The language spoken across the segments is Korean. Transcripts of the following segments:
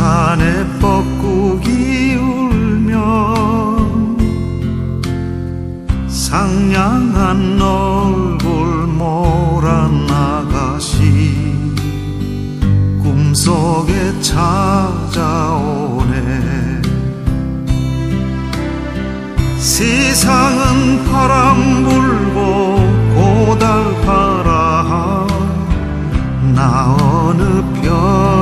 산에 뻐꾸기 울면 상냥한 얼굴 모란 아가씨 꿈속에 찾아오네. 세상은 바람 불고 고달파라. 나 어느 변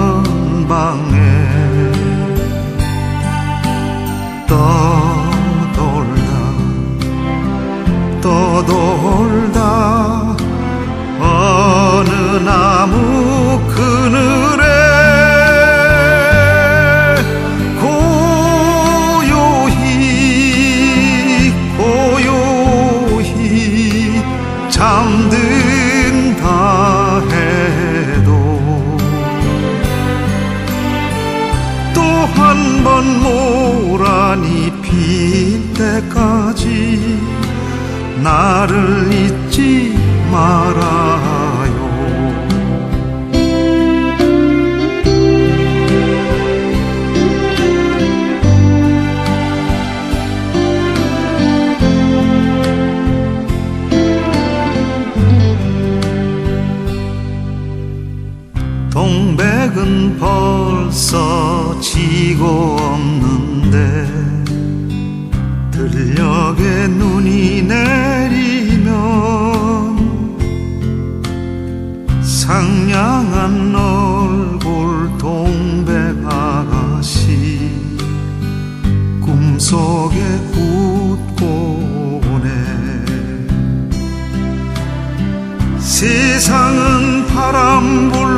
한 번 모란이 필 때까지 나를 잊지 말아 속에 웃고 오네. 세상은 바람 불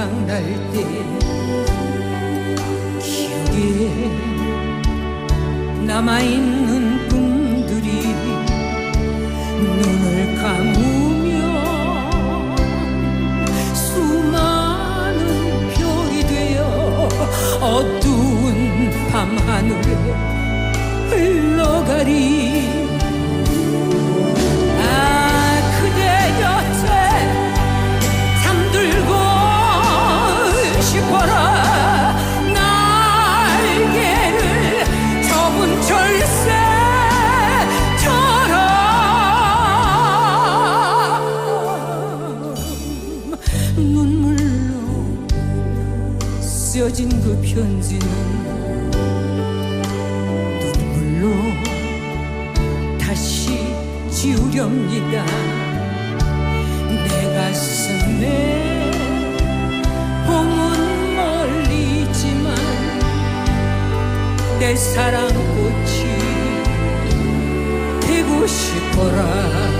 생각날 때 기억에 남아있는 꿈들이 눈을 감으면 수많은 별이 되어 어두운 밤하늘에 흘러가리 편지는 눈물로 다시 지우렵니다. 내 가슴에 봄은 멀리 있지만 내 사랑꽃이 되고 싶어라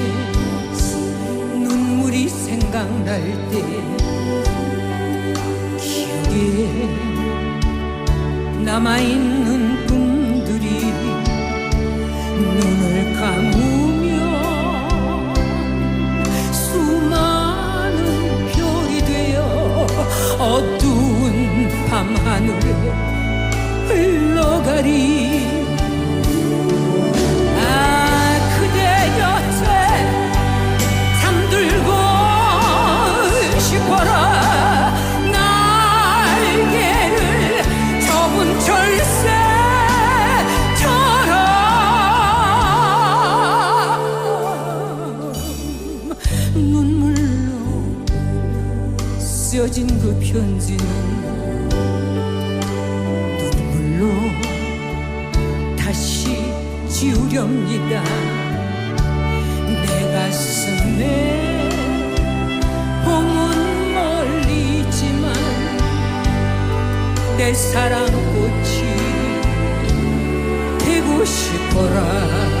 생각날 때 기억에 남아있는 꿈들이 눈을 감으면 수많은 별이 되어 어두운 밤하늘에 흘러가리 편지는 눈물로 다시 지우렵니다. 내 가슴에 봄은 멀리 있지만 내 사랑꽃이 되고 싶어라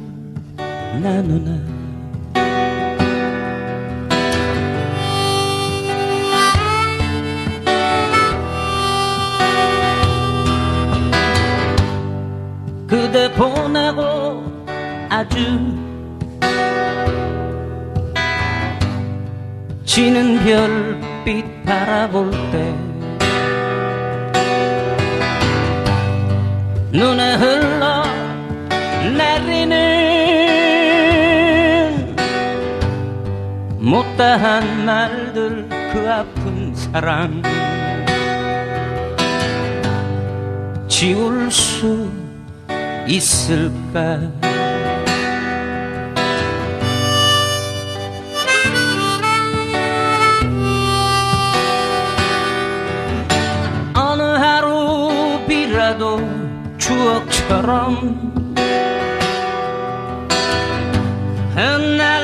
나 누나. 그대 보내고 아주 지는 별빛 바라볼 때 눈에 흘러 내리는 못다한 말들 그 아픈 사랑. 지울 수 있을까? 어느 하루 비라도 추억처럼 흩날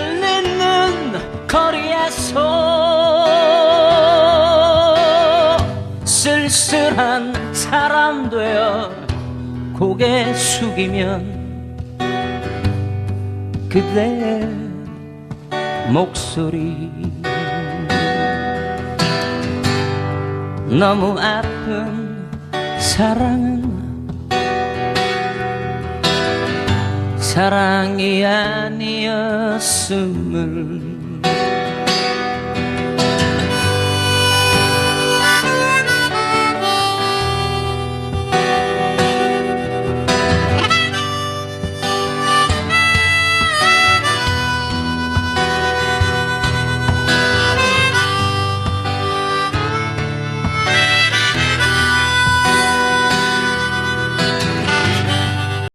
사람 되어 고개 숙이면 그대 목소리 너무 아픈 사랑은 사랑이 아니었음을